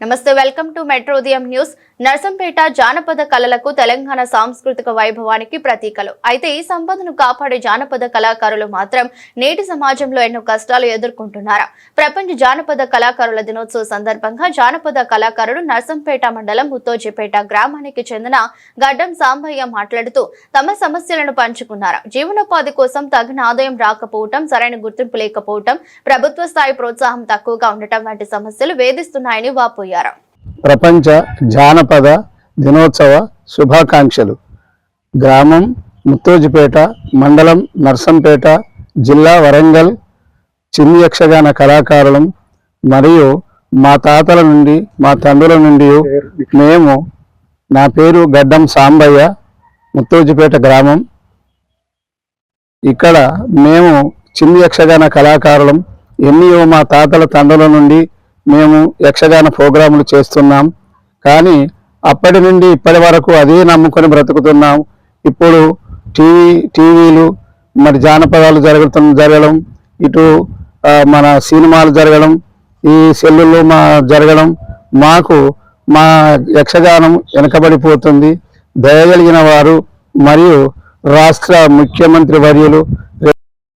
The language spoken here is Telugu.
నమస్తే వెల్కమ్ టు మెట్రో ఉదయం న్యూస్ నర్సంపేట జానపద కళలకు తెలంగాణ సాంస్కృతిక వైభవానికి ప్రతీకలు. అయితే ఈ సంపదను కాపాడే జానపద కళాకారులు మాత్రం నేటి సమాజంలో ఎన్నో కష్టాలు ఎదుర్కొంటున్నారు? ప్రపంచ జానపద కళాకారుల దినోత్సవ సందర్భంగా జానపద కళాకారుడు నర్సంపేట మండలం ముత్తోజిపేట గ్రామానికి చెందిన గడ్డం సాంబయ్య మాట్లాడుతూ తమ సమస్యలను పంచుకున్నారు. జీవనోపాధి కోసం తగిన ఆదాయం రాకపోవటం సరైన గుర్తింపు లేకపోవటం ప్రభుత్వ స్థాయి ప్రోత్సాహం తక్కువగా ఉండటం వంటి సమస్యలు వేధిస్తున్నాయని వాపోయారు. ప్రపంచ జానపద దినోత్సవ శుభాకాంక్షలు. గ్రామం ముత్తోజిపేట మండలం నర్సంపేట జిల్లా వరంగల్ చిన్ని యక్షగాన కళాకారులం మరియు మా తాతల నుండి మా తండ్రుల నుండి మేము నా పేరు గడ్డం సాంబయ్య ముత్తోజిపేట గ్రామం. ఇక్కడ మేము చిన్ని యక్షగాన కళాకారులం. ఎన్నియో మా తాతల తండ్రుల నుండి మేము యక్షగాన ప్రోగ్రాములు చేస్తున్నాం. కానీ అప్పటి నుండి ఇప్పటి వరకు అదే నమ్ముకొని బ్రతుకుతున్నాం. ఇప్పుడు టీవీ టీవీలు మరి జానపదాలు జరుగుతు జరగడం ఇటు మన సినిమాలు జరగడం ఈ సెల్లులు మా జరగడం మాకు మా యక్షగానం వెనకబడిపోతుంది. దయగలిగిన వారు మరియు రాష్ట్ర ముఖ్యమంత్రి వర్యులు